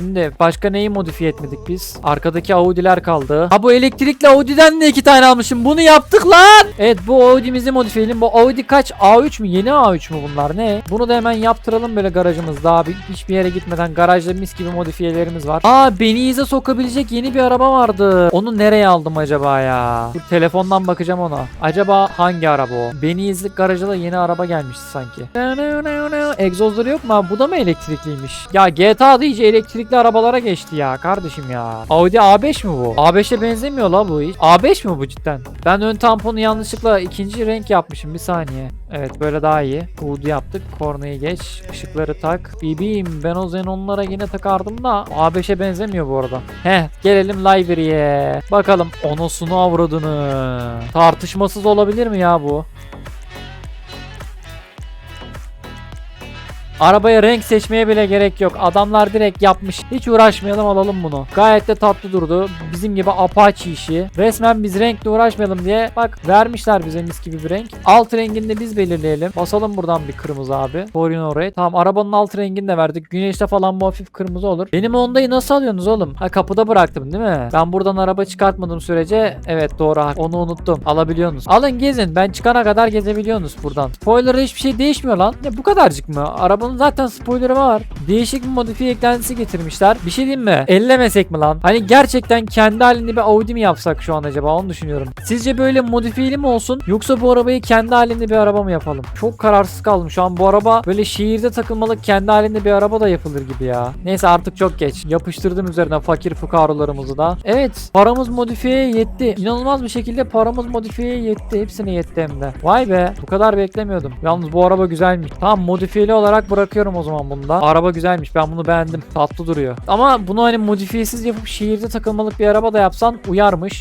Şimdi başka neyi modifiye etmedik biz? Arkadaki Audi'ler kaldı. Ha bu elektrikli Audi'den de iki tane almışım. Bunu yaptık lan. Evet bu Audi'mizi modifiye edelim. Bu Audi kaç? A3 mü? Yeni A3 mü bunlar? Ne? Bunu da hemen yaptıralım böyle garajımızda abi. Hiçbir yere gitmeden garajda mis gibi modifiyelerimiz var. Aa beni ize sokabilecek yeni bir araba vardı. Onu nereye aldım acaba ya? Dur telefondan bakacağım ona. Acaba hangi araba o? Beni izlik garaja da yeni araba gelmişti sanki. Egzozları yok mu? Bu da mı elektrikliymiş? Ya GTA'da iyice elektrikli arabalara geçti ya kardeşim ya. Audi A5 mi bu? A5'e benzemiyor la bu hiç. A5 mi bu cidden? Ben ön tamponu yanlışlıkla ikinci renk yapmışım bir saniye. Evet böyle daha iyi. Hood yaptık. Kornayı geç. ışıkları tak. Bibim ben o Xenon'lara yine takardım da A5'e benzemiyor bu arada. Heh gelelim library'e. Bakalım onosunu avradını. Tartışmasız olabilir mi ya bu? Arabaya renk seçmeye bile gerek yok. Adamlar direkt yapmış. Hiç uğraşmayalım alalım bunu. Gayet de tatlı durdu. Bizim gibi Apache işi. Resmen biz renkle uğraşmayalım diye bak vermişler bize mis gibi bir renk. Alt rengini de biz belirleyelim. Basalım buradan bir kırmızı abi. Torino Red. Tamam arabanın alt rengini de verdik. Güneşte falan bu hafif kırmızı olur. Benim Honda'yı nasıl alıyorsunuz oğlum? Ha kapıda bıraktım değil mi? Ben buradan araba çıkartmadığım sürece evet doğru. Onu unuttum. Alabiliyorsunuz. Alın gezin. Ben çıkana kadar gezebiliyorsunuz buradan. Spoiler'da hiçbir şey değişmiyor lan. Ya bu kadarcık mı? Arabanın zaten spoiler'ı var. Değişik bir modifiye eklentisi getirmişler. Bir şey diyeyim mi? Ellemesek mi lan? Hani gerçekten kendi halinde bir Audi mi yapsak şu an acaba? Onu düşünüyorum. Sizce böyle modifiyeli mi olsun? Yoksa bu arabayı kendi halinde bir araba mı yapalım? Çok kararsız kaldım. Şu an bu araba böyle şehirde takılmalık kendi halinde bir araba da yapılır gibi ya. Neyse artık çok geç. Yapıştırdım üzerine fakir fukarolarımızı da. Evet paramız modifiyeye yetti. İnanılmaz bir şekilde paramız modifiyeye yetti. Hepsine yetti hem de. Vay be bu kadar beklemiyordum. Yalnız bu araba güzelmiş. Tamam modifiyeli olarak bırakıyorum o zaman bunu da. Araba güzelmiş ben bunu beğendim. Tatlı duruyor. Ama bunu hani modifiyesiz yapıp şehirde takılmalık bir araba da yapsan uyarmış.